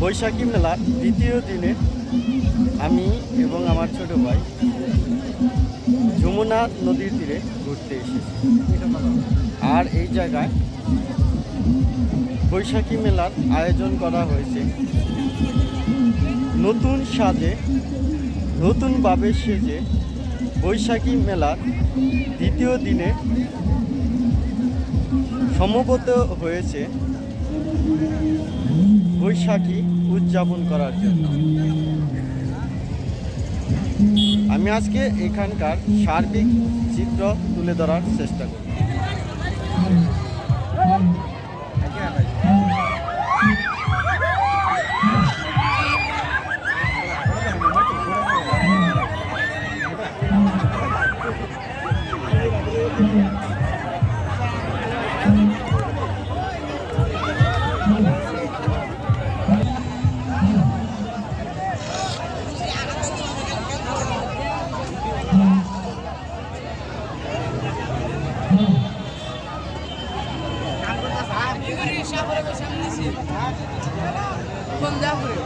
বৈশাখী মেলার দ্বিতীয় দিনে আমি এবং আমার ছোট ভাই যমুনা নদীর তীরে ঘুরতে এসেছি। আর এই জায়গায় বৈশাখী মেলার আয়োজন করা হয়েছে। নতুন সাজে, নতুনভাবে সেজে বৈশাখী মেলার দ্বিতীয় দিনে সমবেত হয়েছে বৈশাখী উদযাপন করার জন্য। আমি আজকে এখানকার সার্বিক চিত্র তুলে ধরার চেষ্টা করি কোন যা করে